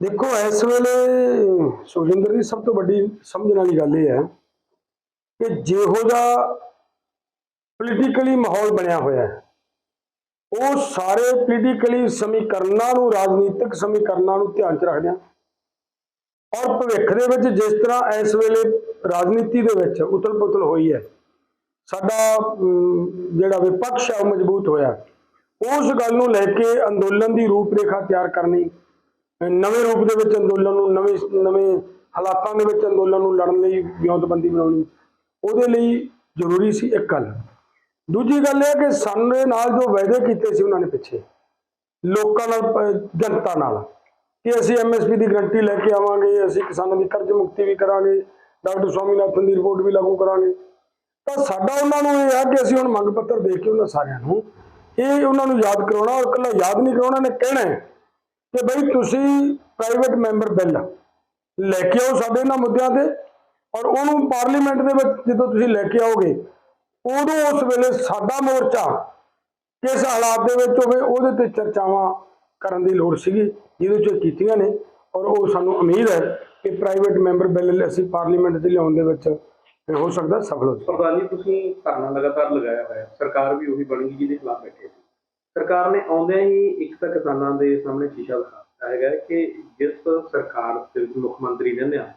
ਦੇਖੋ, ਇਸ ਵੇਲੇ ਸੁਖਜਿੰਦਰ ਦੀ ਸਭ ਤੋਂ ਵੱਡੀ ਸਮਝਣ ਵਾਲੀ ਗੱਲ ਇਹ ਹੈ ਕਿ ਜਿਹੋ ਜਿਹਾ ਪੋਲੀਟੀਕਲੀ ਮਾਹੌਲ ਬਣਿਆ ਹੋਇਆ ਹੈ, ਉਹ ਸਾਰੇ ਪੋਲੀਟੀਕਲੀ ਸਮੀਕਰਨਾਂ ਨੂੰ, ਰਾਜਨੀਤਿਕ ਸਮੀਕਰਨਾਂ ਨੂੰ ਧਿਆਨ 'ਚ ਰੱਖਦੇ ਰੱਖਦਿਆਂ ਔਰ ਭਵਿੱਖ ਦੇ ਵਿੱਚ ਜਿਸ ਤਰ੍ਹਾਂ ਇਸ ਵੇਲੇ ਰਾਜਨੀਤੀ ਦੇ ਵਿੱਚ ਉਤਲ-ਪੁਤਲ ਹੋਈ ਹੈ, ਸਾਡਾ ਜਿਹੜਾ ਵਿਪਕਸ਼ ਹੈ, ਉਹ ਮਜ਼ਬੂਤ ਹੋਇਆ, ਉਸ ਗੱਲ ਨੂੰ ਲੈ ਕੇ ਅੰਦੋਲਨ ਦੀ ਰੂਪਰੇਖਾ ਤਿਆਰ ਕਰਨੀ ਨਵੇਂ ਰੂਪ ਦੇ ਵਿੱਚ ਅੰਦੋਲਨ ਨੂੰ, ਨਵੇਂ ਨਵੇਂ ਹਾਲਾਤਾਂ ਦੇ ਵਿੱਚ ਅੰਦੋਲਨ ਨੂੰ ਲੜਨ ਲਈ ਵਿਉਂਤਬੰਦੀ ਬਣਾਉਣੀ ਉਹਦੇ ਲਈ ਜ਼ਰੂਰੀ ਸੀ ਇੱਕ ਗੱਲ। ਦੂਜੀ ਗੱਲ ਇਹ ਹੈ ਕਿ ਸਾਡੇ ਨਾਲ ਜੋ ਵਾਅਦੇ ਕੀਤੇ ਸੀ ਉਹਨਾਂ ਨੇ ਪਿੱਛੇ, ਲੋਕਾਂ ਨਾਲ ਜਨਤਾ ਨਾਲ ਕਿ ਅਸੀਂ ਐਮਐਸਪੀ ਦੀ ਗਰੰਟੀ ਲੈ ਕੇ ਆਵਾਂਗੇ, ਅਸੀਂ ਕਿਸਾਨਾਂ ਦੀ ਕਰਜ਼ ਮੁਕਤੀ ਵੀ ਕਰਾਂਗੇ, ਡਾਕਟਰ ਸਵਾਮੀਨਾਥਨ ਦੀ ਰਿਪੋਰਟ ਵੀ ਲਾਗੂ ਕਰਾਂਗੇ। ਤਾਂ ਸਾਡਾ ਉਹਨਾਂ ਨੂੰ ਇਹ ਆ ਕਿ ਅਸੀਂ ਹੁਣ ਮੰਗ ਪੱਤਰ ਦੇ ਕੇ ਉਹਨਾਂ ਸਾਰਿਆਂ ਨੂੰ ਇਹ ਉਹਨਾਂ ਨੂੰ ਯਾਦ ਕਰਾਉਣਾ ਔਰ ਇਕੱਲਾ ਯਾਦ ਨਹੀਂ ਕਰਾਉਣਾ ਨੇ ਕਹਿਣਾ ਕਿ ਬਈ ਤੁਸੀਂ ਪ੍ਰਾਈਵੇਟ ਮੈਂਬਰ ਬਿੱਲ ਲੈ ਕੇ ਆਓ ਸਾਡੇ ਇਹਨਾਂ ਮੁੱਦਿਆਂ ਤੇ ਔਰ ਉਹਨੂੰ ਪਾਰਲੀਮੈਂਟ ਦੇ ਵਿੱਚ ਜਦੋਂ ਤੁਸੀਂ ਲੈ ਕੇ ਆਓਗੇ, ਉਦੋਂ ਉਸ ਵੇਲੇ ਸਾਡਾ ਮੋਰਚਾ ਕਿਸ ਹਾਲਾਤ ਦੇ ਵਿੱਚ ਹੋਵੇ, ਉਹਦੇ ਤੇ ਚਰਚਾਵਾਂ ਕਰਨ ਦੀ ਲੋੜ ਸੀਗੀ, ਜਿਹਦੇ ਚ ਕੀਤੀਆਂ ਨੇ ਔਰ ਉਹ ਸਾਨੂੰ ਉਮੀਦ ਹੈ ਕਿ ਪ੍ਰਾਈਵੇਟ ਮੈਂਬਰ ਬਿੱਲ ਅਸੀਂ ਪਾਰਲੀਮੈਂਟ ਦੇ ਲਿਆਉਣ ਦੇ ਵਿੱਚ ਹੋ ਸਕਦਾ ਸਫਲ ਹੋ ਜਾਵੇ। ਪ੍ਰਧਾਨ ਜੀ, ਤੁਸੀਂ ਧਰਨਾ ਲਗਾਤਾਰ ਲਗਾਇਆ ਹੋਇਆ ਸਰਕਾਰ ਵੀ ਉਹੀ ਬਣ ਜਿਹਦੇ ਖਿਲਾਫ ਬੈਠੇ। ਸਰਕਾਰ ਨੇ ਆਉਂਦਿਆਂ ਹੀ ਇੱਕ ਤਾਂ ਕਿਸਾਨਾਂ ਦੇ ਸਾਹਮਣੇ ਸ਼ੀਸ਼ਾ ਦਿਖਾ ਦਿੱਤਾ ਹੈਗਾ ਕਿ ਜਿਸ ਸਰਕਾਰ ਦੇ ਵਿੱਚ ਮੁੱਖ ਮੰਤਰੀ ਰਹਿੰਦੇ ਆ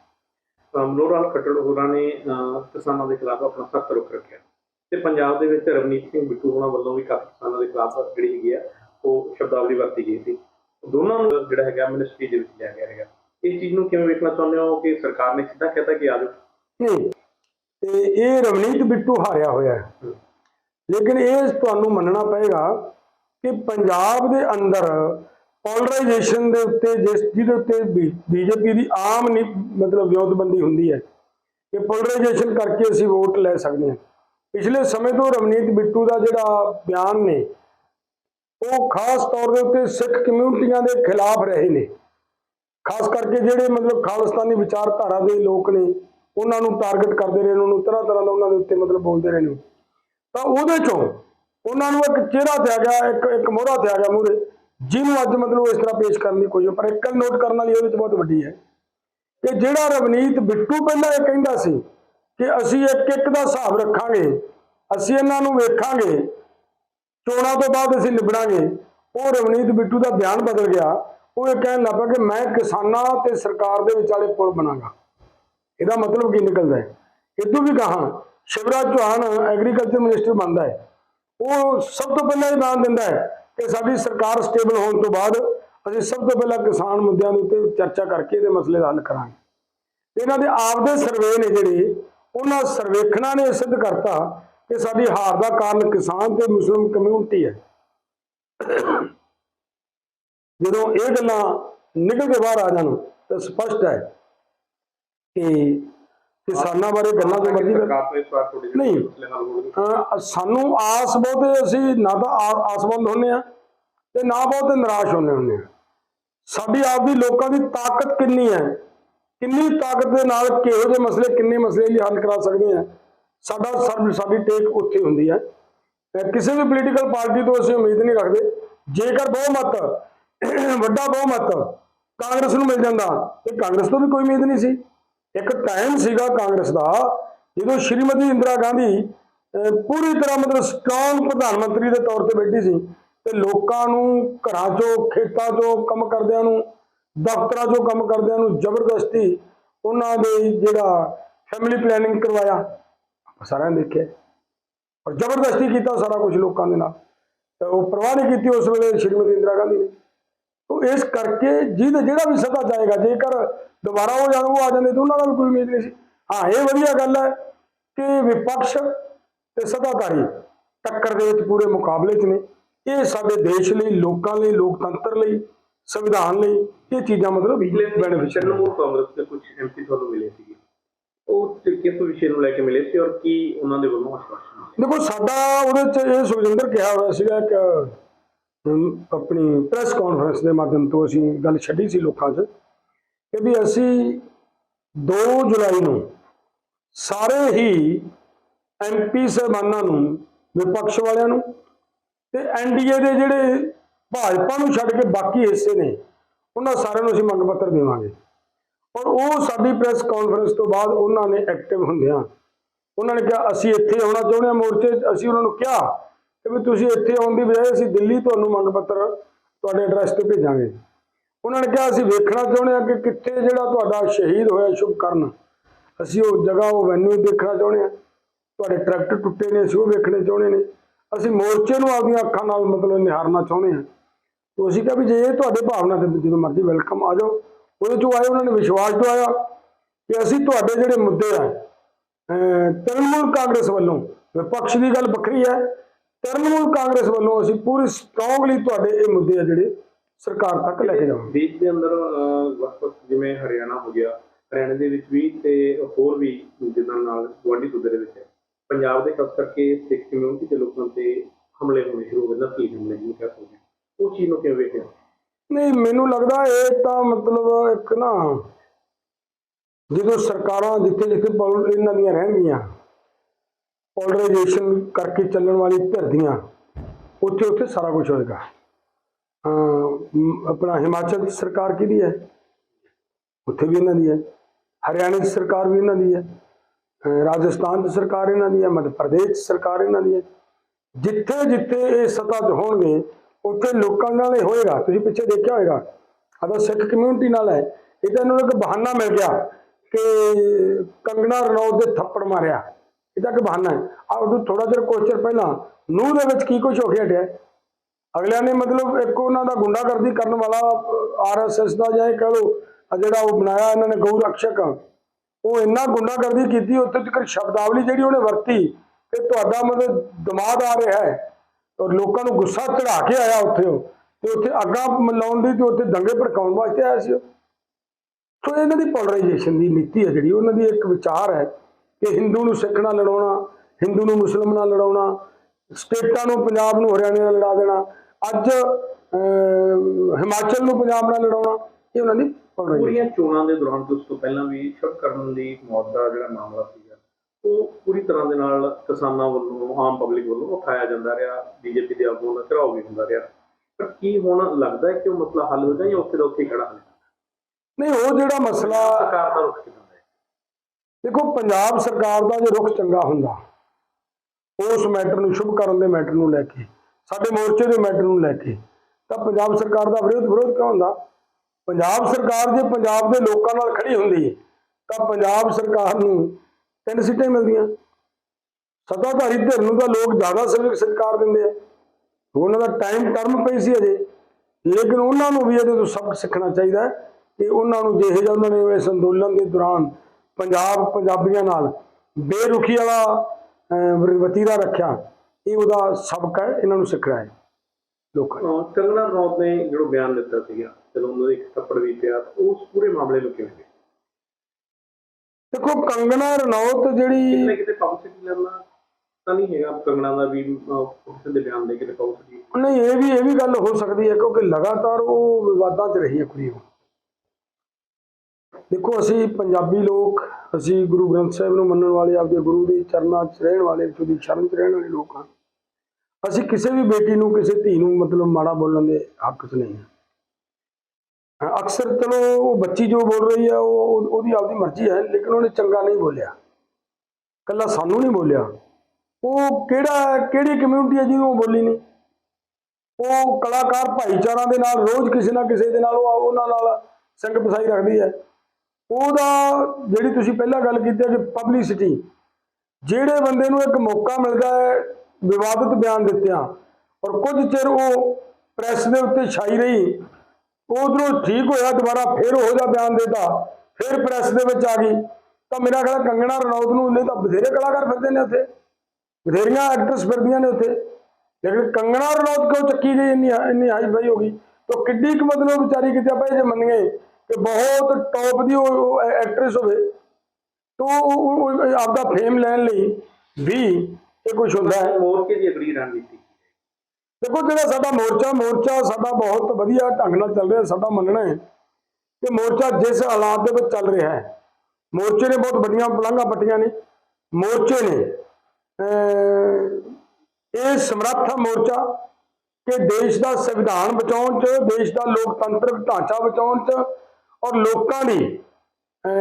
ਮਨੋਹਰ ਲਾਲ ਖੱਟੜ ਹੋਰਾਂ ਨੇ ਕਿਸਾਨਾਂ ਦੇ ਖਿਲਾਫ ਆਪਣਾ ਸਖਤ ਰੁਖ ਰੱਖਿਆ। ਤੇ ਪੰਜਾਬ ਦੇ ਵਿੱਚ ਰਵਨੀਤ ਸਿੰਘ ਬਿੱਟੂ ਹੋਰਾਂ ਵੱਲੋਂ ਵੀ ਕਾਫੀ ਕਿਸਾਨਾਂ ਦੇ ਖਿਲਾਫ ਜਿਹੜੀ ਹੈਗੀ ਆ, ਉਹ ਸ਼ਬਦਾਵਲੀ ਵਰਤੀ ਗਈ ਸੀ। ਦੋਨਾਂ ਨੂੰ ਜਿਹੜਾ ਹੈਗਾ ਮਿਨਿਸਟਰੀ ਦੇ ਵਿੱਚ ਲਿਆ ਗਿਆ ਹੈਗਾ। ਇਸ ਚੀਜ਼ ਨੂੰ ਕਿਵੇਂ ਵੇਖਣਾ ਚਾਹੁੰਦੇ ਹੋ ਕਿ ਸਰਕਾਰ ਨੇ ਸਿੱਧਾ ਕਹਿਤਾ ਕਿ ਆ ਜਾਓ? ਨਹੀਂ, ਤੇ ਇਹ ਰਵਨੀਤ ਬਿੱਟੂ ਹਾਰਿਆ ਹੋਇਆ ਹੈ। ਲੇਕਿਨ ਇਹ ਤੁਹਾਨੂੰ ਮੰਨਣਾ ਪਏਗਾ ਕਿ ਪੰਜਾਬ ਦੇ ਅੰਦਰ ਪੋਲਰਾਈਜੇਸ਼ਨ ਦੇ ਉੱਤੇ ਜਿਸ ਜਿਹਦੇ ਉੱਤੇ ਬੀਜੇਪੀ ਦੀ ਆਮ ਨਹੀਂ ਮਤਲਬ ਵਿਉਂਤਬੰਦੀ ਹੁੰਦੀ ਹੈ, ਕਿ ਪੋਲਰਾਈਜੇਸ਼ਨ ਕਰਕੇ ਅਸੀਂ ਵੋਟ ਲੈ ਸਕਦੇ ਹਾਂ। ਪਿਛਲੇ ਸਮੇਂ ਤੋਂ ਰਵਨੀਤ ਬਿੱਟੂ ਦਾ ਜਿਹੜਾ ਬਿਆਨ ਨੇ, ਉਹ ਖਾਸ ਤੌਰ ਦੇ ਉੱਤੇ ਸਿੱਖ ਕਮਿਊਨਿਟੀਆਂ ਦੇ ਖਿਲਾਫ ਰਹੇ ਨੇ। ਖਾਸ ਕਰਕੇ ਜਿਹੜੇ ਮਤਲਬ ਖਾਲਿਸਤਾਨੀ ਵਿਚਾਰਧਾਰਾ ਦੇ ਲੋਕ ਨੇ, ਉਹਨਾਂ ਨੂੰ ਟਾਰਗੇਟ ਕਰਦੇ ਰਹੇ ਉਹਨਾਂ ਨੂੰ ਤਰ੍ਹਾਂ ਤਰ੍ਹਾਂ ਦਾ ਉਹਨਾਂ ਦੇ ਉੱਤੇ ਮਤਲਬ ਬੋਲਦੇ ਰਹੇ ਨੇ। ਤਾਂ ਉਹਦੇ ਚੋਂ ਉਹਨਾਂ ਨੂੰ ਇੱਕ ਚਿਹਰਾ ਦਿਆ ਗਿਆ, ਇੱਕ ਇੱਕ ਮੋਹਰਾ ਦਿਆ ਗਿਆ ਮੂਹਰੇ, ਜਿਹਨੂੰ ਅੱਜ ਮਤਲਬ ਇਸ ਤਰ੍ਹਾਂ ਪੇਸ਼ ਕਰਨ ਦੀ ਕੋਈ ਪਰ ਇੱਕ ਗੱਲ ਨੋਟ ਕਰਨ ਵਾਲੀ ਉਹਦੇ ਚ ਬਹੁਤ ਵੱਡੀ ਹੈ ਕਿ ਜਿਹੜਾ ਰਵਨੀਤ ਬਿੱਟੂ ਪਹਿਲਾਂ ਇਹ ਕਹਿੰਦਾ ਸੀ ਕਿ ਅਸੀਂ ਇੱਕ ਇੱਕ ਦਾ ਹਿਸਾਬ ਰੱਖਾਂਗੇ, ਅਸੀਂ ਇਹਨਾਂ ਨੂੰ ਵੇਖਾਂਗੇ, ਚੋਣਾਂ ਤੋਂ ਬਾਅਦ ਅਸੀਂ ਨਿਬੜਾਂਗੇ, ਉਹ ਰਵਨੀਤ ਬਿੱਟੂ ਦਾ ਬਿਆਨ ਬਦਲ ਗਿਆ, ਉਹ ਇਹ ਕਹਿਣ ਲੱਗਾ ਕਿ ਮੈਂ ਕਿਸਾਨਾਂ ਤੇ ਸਰਕਾਰ ਦੇ ਵਿਚਾਲੇ ਪੁਲ ਬਣਾਗਾ। ਇਹਦਾ ਮਤਲਬ ਕੀ ਨਿਕਲਦਾ ਹੈ? ਇਦੋਂ ਵੀ ਕਹਾ, ਸ਼ਿਵਰਾਜ ਚੌਹਾਨ ਐਗਰੀਕਲਚਰ ਮਿਨਿਸਟਰ ਬਣਦਾ ਹੈ। ਉਹ ਸਭ ਤੋਂ ਪਹਿਲਾਂ ਇਹ ਬਿਆਨ ਦਿੰਦਾ ਹੈ ਕਿ ਸਾਡੀ ਸਰਕਾਰ ਸਟੇਬਲ ਹੋਣ ਤੋਂ ਬਾਅਦ ਅਸੀਂ ਸਭ ਤੋਂ ਪਹਿਲਾਂ ਕਿਸਾਨ ਮੁੱਦਿਆਂ ਦੇ ਉੱਤੇ ਚਰਚਾ ਕਰਕੇ ਇਹਦੇ ਮਸਲੇ ਦਾ ਹੱਲ ਕਰਾਂਗੇ। ਇਹਨਾਂ ਦੇ ਆਪਦੇ ਸਰਵੇ ਨੇ ਜਿਹੜੇ, ਉਹਨਾਂ ਸਰਵੇਖਣਾਂ ਨੇ ਸਿੱਧ ਕਰਤਾ ਕਿ ਸਾਡੀ ਹਾਰ ਦਾ ਕਾਰਨ ਕਿਸਾਨ ਤੇ ਮੁਸਲਿਮ ਕਮਿਊਨਿਟੀ ਹੈ। ਜਦੋਂ ਇਹ ਗੱਲਾਂ ਨਿਕਲ ਕੇ ਬਾਹਰ ਆ ਜਾਣ ਤਾਂ ਸਪਸ਼ਟ ਹੈ ਕਿ ਕਿਸਾਨਾਂ ਬਾਰੇ ਗੱਲਾਂ ਤੋਂ ਮਰਜ਼ੀ ਕਰ ਨਹੀਂ। ਸਾਨੂੰ ਆਸ ਬਹੁਤੇ ਅਸੀਂ ਨਾ ਤਾਂ ਆਸਵੰਦ ਹੁੰਨੇ ਆ ਤੇ ਨਾ ਬਹੁਤ ਨਿਰਾਸ਼ ਹੁੰਨੇ ਹੁੰਨੇ ਆ ਸਾਡੀ ਆਪ ਦੀ ਲੋਕਾਂ ਦੀ ਤਾਕਤ ਕਿੰਨੀ ਹੈ? ਕਿੰਨੀ ਤਾਕਤ ਦੇ ਨਾਲ ਕਿਹੋ ਜਿਹੇ ਮਸਲੇ ਕਿੰਨੇ ਮਸਲੇ ਲਈ ਹੱਲ ਕਰਾ ਸਕਦੇ ਆ ਸਾਡਾ ਸਰਬ ਸਾਡੀ ਟੇਕ ਉੱਥੇ ਹੁੰਦੀ ਹੈ। ਕਿਸੇ ਵੀ ਪੋਲੀਟੀਕਲ ਪਾਰਟੀ ਤੋਂ ਅਸੀਂ ਉਮੀਦ ਨਹੀਂ ਰੱਖਦੇ। ਜੇਕਰ ਬਹੁਮਤ ਵੱਡਾ ਬਹੁਮਤ ਕਾਂਗਰਸ ਨੂੰ ਮਿਲ ਜਾਂਦਾ ਤੇ ਕਾਂਗਰਸ ਤੋਂ ਵੀ ਕੋਈ ਉਮੀਦ ਨਹੀਂ ਸੀ। ਇੱਕ ਟਾਈਮ ਸੀਗਾ ਕਾਂਗਰਸ ਦਾ, ਜਦੋਂ ਸ਼੍ਰੀਮਤੀ ਇੰਦਰਾ ਗਾਂਧੀ ਪੂਰੀ ਤਰ੍ਹਾਂ ਮਤਲਬ ਸਟਰੋਂਗ ਪ੍ਰਧਾਨ ਮੰਤਰੀ ਦੇ ਤੌਰ ਤੇ ਬੈਠੀ ਸੀ ਤੇ ਲੋਕਾਂ ਨੂੰ ਘਰਾਂ 'ਚੋਂ, ਖੇਤਾਂ 'ਚੋਂ ਕੰਮ ਕਰਦਿਆਂ ਨੂੰ, ਦਫ਼ਤਰਾਂ 'ਚੋਂ ਕੰਮ ਕਰਦਿਆਂ ਨੂੰ ਜ਼ਬਰਦਸਤੀ ਉਹਨਾਂ ਦੇ ਜਿਹੜਾ ਫੈਮਿਲੀ ਪਲੈਨਿੰਗ ਕਰਵਾਇਆ। ਸਾਰਿਆਂ ਨੇ ਦੇਖਿਆ। ਔਰ ਜ਼ਬਰਦਸਤੀ ਕੀਤਾ ਸਾਰਾ ਕੁਝ ਲੋਕਾਂ ਦੇ ਨਾਲ। ਤਾਂ ਉਹ ਪ੍ਰਵਾਹ ਨਹੀਂ ਕੀਤੀ ਉਸ ਵੇਲੇ ਸ਼੍ਰੀਮਤੀ ਇੰਦਰਾ ਗਾਂਧੀ ਨੇ। ਤੋ ਇਸ ਕਰਕੇ ਜਿਹਦੇ ਜਿਹੜਾ ਵੀ ਸੱਤਾ ਜਾਏਗਾ ਜੇਕਰ ਦੁਬਾਰਾ ਉਹ ਜਾਂ ਉਹ ਆ ਜਾਂਦੇ ਤਾਂ ਉਹਨਾਂ ਦਾ ਵੀ ਕੋਈ ਉਮੀਦ ਨਹੀਂ ਸੀ। ਹਾਂ ਇਹ ਵਧੀਆ ਗੱਲ ਹੈ ਕਿ ਵਿਪਕਸ਼ ਤੇ ਸੱਤਾਧਾਰੀ ਟੱਕਰ ਦੇ ਵਿੱਚ ਪੂਰੇ ਮੁਕਾਬਲੇ 'ਚ ਨੇ। ਇਹ ਸਾਡੇ ਦੇਸ਼ ਲਈ ਲੋਕਾਂ ਲਈ ਲੋਕਤੰਤਰ ਲਈ ਸੰਵਿਧਾਨ ਲਈ ਇਹ ਚੀਜ਼ਾਂ ਮਤਲਬ ਪਿਛਲੇ ਬੈਨੀਫਿਸ਼ੀਅਲ ਤ੍ਰਿਣਮੂਲ ਕਾਂਗਰਸ ਦੇ ਕੁਝ ਐਮਪੀ ਤੁਹਾਨੂੰ ਮਿਲੇ ਸੀਗੇ। ਉਹ ਤੇ ਕਿਸ ਵਿਸ਼ੇ ਨੂੰ ਲੈ ਕੇ ਮਿਲੇ ਸੀ ਔਰ ਕੀ ਉਹਨਾਂ ਦੇ ਵੱਲੋਂ ਆਸ਼ਵਾਸਨ ਸੀ ਦੇਖੋ ਸਾਡਾ ਉਹਦੇ ਚ ਇਹ ਸੁਖਜਿੰਦਰ ਕਿਹਾ ਹੋਇਆ ਸੀਗਾ ਇੱਕ ਆਪਣੀ ਪ੍ਰੈਸ ਕਾਨਫਰੰਸ ਦੇ ਮਾਧਿਅਮ ਤੋਂ ਅਸੀਂ ਗੱਲ ਛੱਡੀ ਸੀ ਲੋਕਾਂ 'ਚ ਕਿ ਵੀ ਅਸੀਂ 2 ਜੁਲਾਈ ਨੂੰ ਸਾਰੇ ਹੀ ਐਮਪੀ ਸਹਿਬਾਨਾਂ ਨੂੰ, ਵਿਪਕਸ਼ ਵਾਲਿਆਂ ਨੂੰ ਤੇ ਐਨਡੀਏ ਦੇ ਜਿਹੜੇ ਭਾਜਪਾ ਨੂੰ ਛੱਡ ਕੇ ਬਾਕੀ ਹਿੱਸੇ ਨੇ, ਉਹਨਾਂ ਸਾਰਿਆਂ ਨੂੰ ਅਸੀਂ ਮੰਗ ਪੱਤਰ ਦੇਵਾਂਗੇ ਔਰ ਉਹ ਸਾਡੀ ਪ੍ਰੈਸ ਕਾਨਫਰੰਸ ਤੋਂ ਬਾਅਦ ਉਹਨਾਂ ਨੇ ਐਕਟਿਵ ਹੁੰਦਿਆਂ, ਉਹਨਾਂ ਨੇ ਕਿਹਾ, ਅਸੀਂ ਇੱਥੇ ਆਉਣਾ ਚਾਹੁੰਦੇ ਹਾਂ ਮੋਰਚੇ 'ਚ। ਅਸੀਂ ਉਹਨਾਂ ਨੂੰ ਕਿਹਾ ਕਿ ਵੀ ਤੁਸੀਂ ਇੱਥੇ ਆਉਣ ਦੀ ਬਜਾਏ ਅਸੀਂ ਦਿੱਲੀ ਤੁਹਾਨੂੰ ਮੰਗ ਪੱਤਰ ਤੁਹਾਡੇ ਐਡਰੈਸ ਤੇ ਭੇਜਾਂਗੇ। ਉਹਨਾਂ ਨੇ ਕਿਹਾ, ਅਸੀਂ ਵੇਖਣਾ ਚਾਹੁੰਦੇ ਹਾਂ ਕਿ ਕਿੱਥੇ ਜਿਹੜਾ ਤੁਹਾਡਾ ਸ਼ਹੀਦ ਹੋਇਆ ਸ਼ੁਭ ਕਰਨ। ਅਸੀਂ ਉਹ ਜਗ੍ਹਾ, ਉਹ ਵੈਨਿਊ ਦੇਖਣਾ ਚਾਹੁੰਦੇ ਹਾਂ। ਤੁਹਾਡੇ ਟਰੈਕਟਰ ਟੁੱਟੇ ਨੇ, ਅਸੀਂ ਉਹ ਵੇਖਣੇ ਚਾਹੁੰਦੇ ਨੇ। ਅਸੀਂ ਮੋਰਚੇ ਨੂੰ ਆਪਦੀਆਂ ਅੱਖਾਂ ਨਾਲ ਮਤਲਬ ਨਿਹਾਰਨਾ ਚਾਹੁੰਦੇ ਹਾਂ। ਤੇ ਅਸੀਂ ਕਿਹਾ ਵੀ ਜੇ ਇਹ ਤੁਹਾਡੇ ਭਾਵਨਾ ਤੇ ਜਦੋਂ ਮਰਜ਼ੀ ਵੈਲਕਮ ਆ ਜਾਓ। ਉਹਦੇ ਚੋਂ ਆਏ, ਉਹਨਾਂ ਨੇ ਵਿਸ਼ਵਾਸ ਦਵਾਇਆ ਕਿ ਅਸੀਂ ਤੁਹਾਡੇ ਜਿਹੜੇ ਮੁੱਦੇ ਆ ਤ੍ਰਿਣਮੂਲ ਕਾਂਗਰਸ ਵੱਲੋਂ ਵਿਪਕਸ਼ ਦੀ ਗੱਲ ਵੱਖਰੀ ਹੈ। ਤ੍ਰਿਣਮੂਲ ਕਾਂਗਰਸ ਵੱਲੋਂ ਅਸੀਂ ਪੂਰੀ ਸਟਰੋਂਗਲੀ ਤੁਹਾਡੇ ਇਹ ਮੁੱਦੇ ਆ ਜਿਹੜੇ ਸਰਕਾਰ ਤੱਕ ਲੈ ਕੇ ਜਾਵਾਂਗੇ। ਦੇਸ਼ ਦੇ ਅੰਦਰ ਵੱਖ-ਵੱਖ ਜਿਵੇਂ ਹਰਿਆਣਾ ਹੋ ਗਿਆ ਹਰਿਆਣਾ ਦੇ ਵਿੱਚ ਵੀ ਤੇ ਹੋਰ ਵੀ ਜਿੱਦਾਂ ਨਾਲ ਗੁਆਂਢੀ ਸੂਬੇ ਦੇ ਵਿੱਚ ਹੈ। ਪੰਜਾਬ ਦੇ ਖਾਸ ਕਰਕੇ ਸਿੱਖ ਕਮਿਊਨਿਟੀ ਦੇ ਲੋਕਾਂ ਤੇ ਹਮਲੇ ਹੋਣੇ ਸ਼ੁਰੂ ਹੋ ਗਏ ਨਸਲੀ ਹਮਲੇ ਜਿਹਨੂੰ ਕਹਿ ਸਕਦੇ। ਉਹ ਚੀਜ਼ ਨੂੰ ਕਿਵੇਂ ਵੇਖਿਆ ਨਹੀਂ ਮੈਨੂੰ ਲੱਗਦਾ ਇਹ ਤਾਂ ਮਤਲਬ ਇੱਕ ਨਾ ਜਦੋਂ ਸਰਕਾਰਾਂ ਜਿੱਥੇ ਜਿੱਥੇ ਇਹਨਾਂ ਦੀਆਂ ਰਹਿਣਗੀਆਂ ਪੋਲਰਾਈਜੇਸ਼ਨ ਕਰਕੇ ਚੱਲਣ ਵਾਲੀ ਧਿਰ ਦੀਆਂ, ਉੱਥੇ ਉੱਥੇ ਸਾਰਾ ਕੁਝ ਹੋਏਗਾ। ਆਪਣਾ ਹਿਮਾਚਲ 'ਚ ਸਰਕਾਰ ਕਿਹਦੀ ਹੈ? ਉੱਥੇ ਵੀ ਇਹਨਾਂ ਦੀ ਹੈ। ਹਰਿਆਣਾ 'ਚ ਸਰਕਾਰ ਵੀ ਇਹਨਾਂ ਦੀ ਹੈ। ਰਾਜਸਥਾਨ 'ਚ ਸਰਕਾਰ ਇਹਨਾਂ ਦੀ ਹੈ। ਮੱਧ ਪ੍ਰਦੇਸ਼ 'ਚ ਸਰਕਾਰ ਇਹਨਾਂ ਦੀ ਹੈ। ਜਿੱਥੇ ਜਿੱਥੇ ਇਹ ਸੱਤਾ 'ਤੇ ਹੋਣਗੇ, ਉੱਥੇ ਲੋਕਾਂ ਨਾਲ ਇਹ ਹੋਏਗਾ। ਤੁਸੀਂ ਪਿੱਛੇ ਦੇਖਿਆ ਹੋਏਗਾ ਆਦਾ ਸਿੱਖ ਕਮਿਊਨਿਟੀ ਨਾਲ ਹੈ। ਇਹ ਤਾਂ ਇਹਨਾਂ ਨੂੰ ਇੱਕ ਬਹਾਨਾ ਮਿਲ ਗਿਆ ਕਿ ਕੰਗਣਾ ਰਣੌਤ ਦੇ ਥੱਪੜ ਮਾਰਿਆ। ਇਹ ਤਾਂ ਇੱਕ ਬਹਾਨਾ ਹੈ? ਆ ਉਦੋਂ ਥੋੜਾ ਜਿਹਾ ਕੁਛ ਚਿਰ ਪਹਿਲਾਂ ਨੂਹ ਦੇ ਵਿੱਚ ਕੀ ਕੁਝ ਹੋ ਕੇ ਹਟਿਆ ਅਗਲਿਆਂ ਨੇ ਮਤਲਬ ਇੱਕ ਉਹਨਾਂ ਦਾ ਗੁੰਡਾਗਰਦੀ ਕਰਨ ਵਾਲਾ ਆਰਐਸਐਸ ਦਾ ਜਾਂ ਇਹ ਕਹ ਲਓ ਜਿਹੜਾ ਉਹ ਬਣਾਇਆ ਇਹਨਾਂ ਨੇ ਗਊ ਰਕਸ਼ਕ ਉਹ ਇੰਨਾ ਗੁੰਡਾਗਰਦੀ ਕੀਤੀ, ਉੱਥੇ ਤੱਕ ਸ਼ਬਦਾਵਲੀ ਜਿਹੜੀ ਉਹਨੇ ਵਰਤੀ, ਕਿ ਤੁਹਾਡਾ ਮਤਲਬ ਦਿਮਾਗ ਆ ਰਿਹਾ ਹੈ। ਔਰ ਲੋਕਾਂ ਨੂੰ ਗੁੱਸਾ ਚੜਾ ਕੇ ਆਇਆ ਉੱਥੇ ਉਹ, ਤੇ ਉੱਥੇ ਅੱਗਾ ਮਲਾਉਣ ਦੀ ਤੇ ਉੱਥੇ ਦੰਗੇ ਭੜਕਾਉਣ ਵਾਸਤੇ ਆਇਆ ਸੀ ਉਹ। ਸੋ ਇਹਨਾਂ ਦੀ ਪੋਲਰਾਈਜੇਸ਼ਨ ਦੀ ਨੀਤੀ ਹੈ ਜਿਹੜੀ, ਉਹਨਾਂ ਦੀ ਇੱਕ ਵਿਚਾਰ ਹੈ। ਕਿ ਹਿੰਦੂ ਨੂੰ ਸਿੱਖ ਨਾਲ ਲੜਾਉਣਾ ਹਿੰਦੂ ਨੂੰ ਮੁਸਲਮਾਨ ਨਾਲ ਲੜਾਉਣਾ ਸਟੇਟਾਂ ਨੂੰ ਪੰਜਾਬ ਨੂੰ ਹਰਿਆਣੇ ਨਾਲ ਲੜਾ ਦੇਣਾ ਅੱਜ ਹਿਮਾਚਲ ਨੂੰ ਪੰਜਾਬ ਨਾਲ ਲੜਾਉਣਾ ਇਹ ਉਹਨਾਂ ਦੀ ਪੋਲਰਾਈਜੇਸ਼ਨ ਪੂਰੀਆਂ ਚੋਣਾਂ ਦੇ ਦੌਰਾਨ ਤੇ ਉਸ ਤੋਂ ਪਹਿਲਾਂ ਵੀ ਸ਼ੁਭ ਕਰਨ ਦੀ ਮੌਤ ਦਾ ਜਿਹੜਾ ਮਾਮਲਾ ਸੀਗਾ ਉਹ ਪੂਰੀ ਤਰ੍ਹਾਂ ਦੇ ਨਾਲ ਕਿਸਾਨਾਂ ਵੱਲੋਂ ਆਮ ਪਬਲਿਕ ਵੱਲੋਂ ਉਠਾਇਆ ਜਾਂਦਾ ਰਿਹਾ ਬੀਜੇਪੀ ਦੇ ਆਗੂਆਂ ਦਾ ਘਿਰਾਓ ਵੀ ਹੁੰਦਾ ਰਿਹਾ। ਪਰ ਕੀ ਹੁਣ ਲੱਗਦਾ ਹੈ ਕਿ ਉਹ ਮਸਲਾ ਹੱਲ ਹੋ ਗਿਆ ਜਾਂ ਉੱਥੇ ਦਾ ਉੱਥੇ ਖੜਾ ਹੈ ਨਹੀਂ ਉਹ ਜਿਹੜਾ ਮਸਲਾ ਸਰਕਾਰ ਦਾ ਰੁਖ ਕਿਦਾਂ? ਦੇਖੋ, ਪੰਜਾਬ ਸਰਕਾਰ ਦਾ ਜੇ ਰੁਖ ਚੰਗਾ ਹੁੰਦਾ, ਉਸ ਮੈਟਰ ਨੂੰ, ਸ਼ੁਭ ਕਰਨ ਦੇ ਮੈਟਰ ਨੂੰ ਲੈ ਕੇ, ਸਾਡੇ ਮੋਰਚੇ ਦੇ ਮੈਟਰ ਨੂੰ ਲੈ ਕੇ, ਤਾਂ ਪੰਜਾਬ ਸਰਕਾਰ ਦਾ ਵਿਰੋਧ ਵਿਰੋਧ ਕਿਉਂ ਹੁੰਦਾ? ਪੰਜਾਬ ਸਰਕਾਰ ਜੇ ਪੰਜਾਬ ਦੇ ਲੋਕਾਂ ਨਾਲ ਖੜੀ ਹੁੰਦੀ, ਤਾਂ ਪੰਜਾਬ ਸਰਕਾਰ ਨੂੰ ਤਿੰਨ ਸੀਟਾਂ ਮਿਲਦੀਆਂ। ਸੱਤਾਧਾਰੀ ਧਿਰ ਨੂੰ ਤਾਂ ਲੋਕ ਜ਼ਿਆਦਾ ਸਿਵਿਕ ਸਤਿਕਾਰ ਦਿੰਦੇ ਆ। ਉਹਨਾਂ ਦਾ ਟਾਈਮ ਟਰਮ ਪਈ ਸੀ ਅਜੇ, ਲੇਕਿਨ ਉਹਨਾਂ ਨੂੰ ਵੀ ਇਹਦੇ ਤੋਂ ਸਬਕ ਸਿੱਖਣਾ ਚਾਹੀਦਾ ਕਿ ਉਹਨਾਂ ਨੂੰ ਜਿਹੇ ਜਿਹਾ ਉਹਨਾਂ ਨੇ ਇਸ ਅੰਦੋਲਨ ਦੇ ਦੌਰਾਨ ਪੰਜਾਬ ਪੰਜਾਬੀਆਂ ਨਾਲ ਬੇਰੁਖੀ ਵਾਲਾ ਵਤੀਰਾ ਰੱਖਿਆ ਇਹ ਉਹਦਾ ਸਬਕ ਹੈ ਇਹਨਾਂ ਨੂੰ ਸਿੱਖਣਾ ਹੈ ਲੋਕਾਂ ਨੂੰ। ਕੰਗਨਾ ਰਣੌਤ ਨੇ ਜਿਹੜਾ ਬਿਆਨ ਦਿੱਤਾ ਸੀਗਾ ਚਲੋ ਉਹਨਾਂ ਦੇ ਇੱਕ ਥੱਪੜ ਵੀ ਪਿਆ ਉਸ ਪੂਰੇ ਮਾਮਲੇ ਨੂੰ ਕਿਵੇਂ ਦੇਖੋ ਕੰਗਨਾ ਰਣੌਤ ਜਿਹੜੀ ਕਿਤੇ ਕਿਤੇ ਪਬਲਿਸਿਟੀ ਲੈਣਾ ਤਾਂ ਨਹੀਂ ਹੈਗਾ ਕੰਗਣਾ ਦਾ ਵੀ ਕਿਸੇ ਦੇ ਬਿਆਨ ਦੇ ਕੇ ਪਬਲਿਸਿਟੀ ਨਹੀਂ ਇਹ ਵੀ ਇਹ ਵੀ ਗੱਲ ਹੋ ਸਕਦੀ ਹੈ ਕਿਉਂਕਿ ਲਗਾਤਾਰ ਉਹ ਵਿਵਾਦਾਂ 'ਚ ਰਹੀ ਹੈ ਕੁੜੀ ਉਹ ਦੇਖੋ, ਅਸੀਂ ਪੰਜਾਬੀ ਲੋਕ, ਅਸੀਂ ਗੁਰੂ ਗ੍ਰੰਥ ਸਾਹਿਬ ਨੂੰ ਮੰਨਣ ਵਾਲੇ, ਆਪਦੇ ਗੁਰੂ ਦੇ ਚਰਨਾਂ 'ਚ ਰਹਿਣ ਵਾਲੇ ਦੀ ਸ਼ਰਨ 'ਚ ਰਹਿਣ ਵਾਲੇ ਲੋਕ ਹਾਂ। ਅਸੀਂ ਕਿਸੇ ਵੀ ਬੇਟੀ ਨੂੰ, ਕਿਸੇ ਧੀ ਨੂੰ ਮਤਲਬ ਮਾੜਾ ਬੋਲਣ ਦੇ ਹੱਕ 'ਚ ਨਹੀਂ ਹਾਂ। ਅਕਸਰ ਚਲੋ, ਉਹ ਬੱਚੀ ਜੋ ਬੋਲ ਰਹੀ ਹੈ ਉਹ, ਉਹ- ਉਹਦੀ ਆਪਦੀ ਮਰਜ਼ੀ ਹੈ, ਲੇਕਿਨ ਉਹਨੇ ਚੰਗਾ ਨਹੀਂ ਬੋਲਿਆ। ਕੱਲਾ ਸਾਨੂੰ ਨਹੀਂ ਬੋਲਿਆ। ਉਹ ਕਿਹੜਾ, ਕਿਹੜੀ ਕਮਿਊਨਿਟੀ ਹੈ ਜਿਹਨੂੰ ਉਹ ਬੋਲੀ ਨਹੀਂ? ਉਹ ਕਲਾਕਾਰ ਭਾਈਚਾਰਾ ਦੇ ਨਾਲ, ਰੋਜ਼ ਕਿਸੇ ਨਾ ਕਿਸੇ ਦੇ ਨਾਲ ਉਹ, ਉਹਨਾਂ ਨਾਲ ਸੰਗ ਪਸਾਈ ਰੱਖਦੀ ਹੈ। ਉਹਦਾ ਜਿਹੜੀ ਤੁਸੀਂ ਪਹਿਲਾਂ ਗੱਲ ਕੀਤੀ ਹੈ ਕਿ ਪਬਲਿਸਿਟੀ ਜਿਹੜੇ ਬੰਦੇ ਨੂੰ ਇੱਕ ਮੌਕਾ ਮਿਲਦਾ ਹੈ ਵਿਵਾਦਿਤ ਬਿਆਨ ਦਿੱਤਿਆਂ, ਔਰ ਕੁਝ ਚਿਰ ਉਹ ਪ੍ਰੈਸ ਦੇ ਉੱਤੇ ਛਾਈ ਰਹੀ, ਉਧਰੋਂ ਠੀਕ ਹੋਇਆ, ਦੁਬਾਰਾ ਫਿਰ ਉਹ ਜਿਹਾ ਬਿਆਨ ਦੇਤਾ, ਫਿਰ ਪ੍ਰੈਸ ਦੇ ਵਿੱਚ ਆ ਗਈ। ਤਾਂ ਮੇਰਾ ਖਿਆਲ ਕੰਗਣਾ ਰਣੌਤ ਨੂੰ ਨਹੀਂ ਤਾਂ ਬਥੇਰੇ ਕਲਾਕਾਰ ਫਿਰਦੇ ਨੇ ਉੱਥੇ। ਬਥੇਰੀਆਂ ਐਕਟਰਸ ਫਿਰਦੀਆਂ ਨੇ ਉੱਥੇ। ਲੇਕਿਨ ਕੰਗਣਾ ਰਣੌਤ ਕਿਉਂ ਚੱਕੀ ਗਈ? ਇੰਨੀ ਇੰਨੀ ਹਾਈ ਫਾਈ ਹੋ ਗਈ। ਤਾਂ ਕਿੱਡੀ ਕੁ ਮਤਲਬ ਵਿਚਾਰੀ ਕਿਤੇ ਆਪਾਂ ਜੇ ਮੰਨੀਏ ਕਿ ਬਹੁਤ ਟੌਪ ਦੀ ਉਹ ਐਕਟਰਸ ਹੋਵੇ ਤਾਂ ਆਪਦਾ ਫੇਮ ਲੈਣ ਲਈ ਵੀ ਇਹ ਕੁਝ ਹੁੰਦਾ ਹੈ। ਮੋਰਚੇ ਦੀ ਅਗਲੀ ਰਣਨੀਤੀ ਦੇਖੋ ਜਿਹੜਾ ਸਾਡਾ ਮੋਰਚਾ ਮੋਰਚਾ ਸਾਡਾ ਬਹੁਤ ਵਧੀਆ ਢੰਗ ਨਾਲ ਚੱਲ ਰਿਹਾ ਸਾਡਾ ਮੰਨਣਾ ਹੈ ਕਿ ਮੋਰਚਾ ਜਿਸ ਹਾਲਾਤ ਦੇ ਵਿੱਚ ਚੱਲ ਰਿਹਾ ਹੈ ਮੋਰਚੇ ਨੇ ਬਹੁਤ ਵੱਡੀਆਂ ਪਲਾਂਘਾਂ ਪੱਟੀਆਂ ਨੇ ਮੋਰਚੇ ਨੇ ਇਹ ਸਮਰੱਥ ਮੋਰਚਾ ਕਿ ਦੇਸ਼ ਦਾ ਸੰਵਿਧਾਨ ਬਚਾਉਣ 'ਚ ਦੇਸ਼ ਦਾ ਲੋਕਤੰਤਰਕ ਢਾਂਚਾ ਬਚਾਉਣ 'ਚ ਔਰ ਲੋਕਾਂ ਦੀ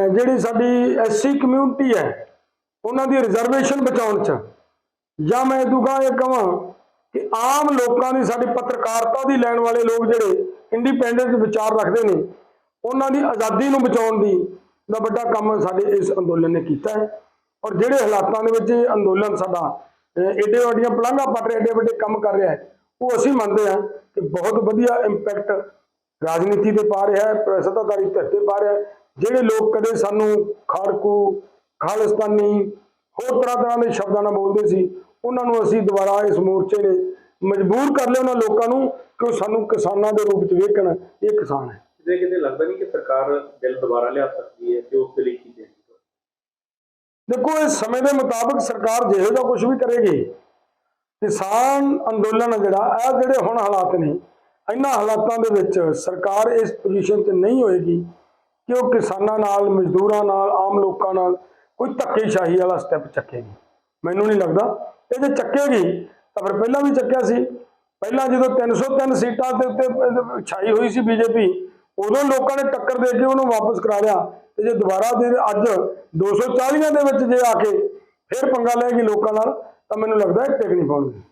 ਜਿਹੜੀ ਸਾਡੀ ਐਸਸੀ ਕਮਿਊਨਿਟੀ ਹੈ ਉਹਨਾਂ ਦੀ ਰਿਜ਼ਰਵੇਸ਼ਨ ਬਚਾਉਣ 'ਚ। ਜਾਂ ਮੈਂ ਦੂਗਾ ਇਹ ਕਹਾਂ ਕਿ ਆਮ ਲੋਕਾਂ ਦੀ ਸਾਡੀ ਪੱਤਰਕਾਰਤਾ ਦੀ ਲੈਣ ਵਾਲੇ ਲੋਕ ਜਿਹੜੇ ਇੰਡੀਪੈਂਡੈਂਟ ਵਿਚਾਰ ਰੱਖਦੇ ਨੇ ਉਹਨਾਂ ਦੀ ਆਜ਼ਾਦੀ ਨੂੰ ਬਚਾਉਣ ਦੀ ਦਾ ਵੱਡਾ ਕੰਮ ਸਾਡੇ ਇਸ ਅੰਦੋਲਨ ਨੇ ਕੀਤਾ ਹੈ। ਔਰ ਜਿਹੜੇ ਹਾਲਾਤਾਂ ਦੇ ਵਿੱਚ ਇਹ ਅੰਦੋਲਨ ਸਾਡਾ ਅਹ, ਏਡੇ ਵੱਡੀਆਂ ਪਲਾਂਘਾਂ ਪੱਟ ਰਿਹਾ ਏਡੇ ਵੱਡੇ ਕੰਮ ਕਰ ਰਿਹਾ ਹੈ ਉਹ ਅਸੀਂ ਮੰਨਦੇ ਹਾਂ ਕਿ ਬਹੁਤ ਵਧੀਆ ਇੰਪੈਕਟ ਰਾਜਨੀਤੀ ਤੇ ਪਾ ਰਿਹਾ ਹੈ ਸੱਤਾਧਾਰੀ ਧਿਰ ਤੇ ਪਾ ਰਿਹਾ ਹੈ ਜਿਹੜੇ ਲੋਕ ਕਦੇ ਸਾਨੂੰ ਖਾੜਕੂ ਖਾਲਿਸਤਾਨੀ ਹੋਰ ਤਰ੍ਹਾਂ ਤਰ੍ਹਾਂ ਦੇ ਸ਼ਬਦਾਂ ਨਾਲ ਬੋਲਦੇ ਸੀ ਉਹਨਾਂ ਨੂੰ ਅਸੀਂ ਦੁਬਾਰਾ ਇਸ ਮੋਰਚੇ ਨੇ ਮਜਬੂਰ ਕਰ ਲਿਆ ਉਹਨਾਂ ਲੋਕਾਂ ਨੂੰ ਕਿ ਉਹ ਸਾਨੂੰ ਕਿਸਾਨਾਂ ਦੇ ਰੂਪ ਵਿੱਚ ਵੇਖਣ ਇਹ ਕਿਸਾਨ ਹੈ। ਕਿਤੇ ਕਿਤੇ ਲੱਗਦਾ ਨਹੀਂ ਕਿ ਸਰਕਾਰ ਬਿੱਲ ਦੁਬਾਰਾ ਲਿਆ ਸਕਦੀ ਹੈ ਤੇ ਉਸ ਦੇ ਲਈ ਕੀ ਦੇਣੀ ਦੇਖੋ ਇਸ ਸਮੇਂ ਦੇ ਮੁਤਾਬਕ ਸਰਕਾਰ ਜਿਹੋ ਜਿਹਾ ਕੁਝ ਵੀ ਕਰੇਗੀ ਕਿਸਾਨ ਅੰਦੋਲਨ ਆ ਜਿਹੜਾ ਇਹ ਜਿਹੜੇ ਹੁਣ ਹਾਲਾਤ ਨੇ ਇਹਨਾਂ ਹਾਲਾਤਾਂ ਦੇ ਵਿੱਚ ਸਰਕਾਰ ਇਸ ਪੋਜੀਸ਼ਨ ਤੇ ਨਹੀਂ ਹੋਏਗੀ ਕਿ ਉਹ ਕਿਸਾਨਾਂ ਨਾਲ, ਮਜ਼ਦੂਰਾਂ ਨਾਲ, ਆਮ ਲੋਕਾਂ ਨਾਲ ਕੋਈ ਧੱਕੇਸ਼ਾਹੀ ਵਾਲਾ ਸਟੈਪ ਚੱਕੇਗੀ? ਮੈਨੂੰ ਨਹੀਂ ਲੱਗਦਾ। ਇਹ ਜੇ ਚੱਕੇਗੀ, ਤਾਂ ਫਿਰ ਪਹਿਲਾਂ ਵੀ ਚੱਕਿਆ ਸੀ। ਪਹਿਲਾਂ ਜਦੋਂ 303 ਸੀਟਾਂ ਦੇ ਉੱਤੇ ਛਾਈ ਹੋਈ ਸੀ ਬੀਜੇਪੀ, ਉਦੋਂ ਲੋਕਾਂ ਨੇ ਟੱਕਰ ਦੇ ਕੇ ਉਹਨੂੰ ਵਾਪਸ ਕਰਾ ਲਿਆ। ਤੇ ਜੇ ਦੁਬਾਰਾ ਦੇ ਅੱਜ 240 ਦੇ ਵਿੱਚ ਜੇ ਆ ਕੇ ਫਿਰ ਪੰਗਾ ਲੈਗੀ ਲੋਕਾਂ ਨਾਲ, ਤਾਂ ਮੈਨੂੰ ਲੱਗਦਾ ਇਹ ਟਿਕ ਨਹੀਂ ਪਾਉਣਗੇ।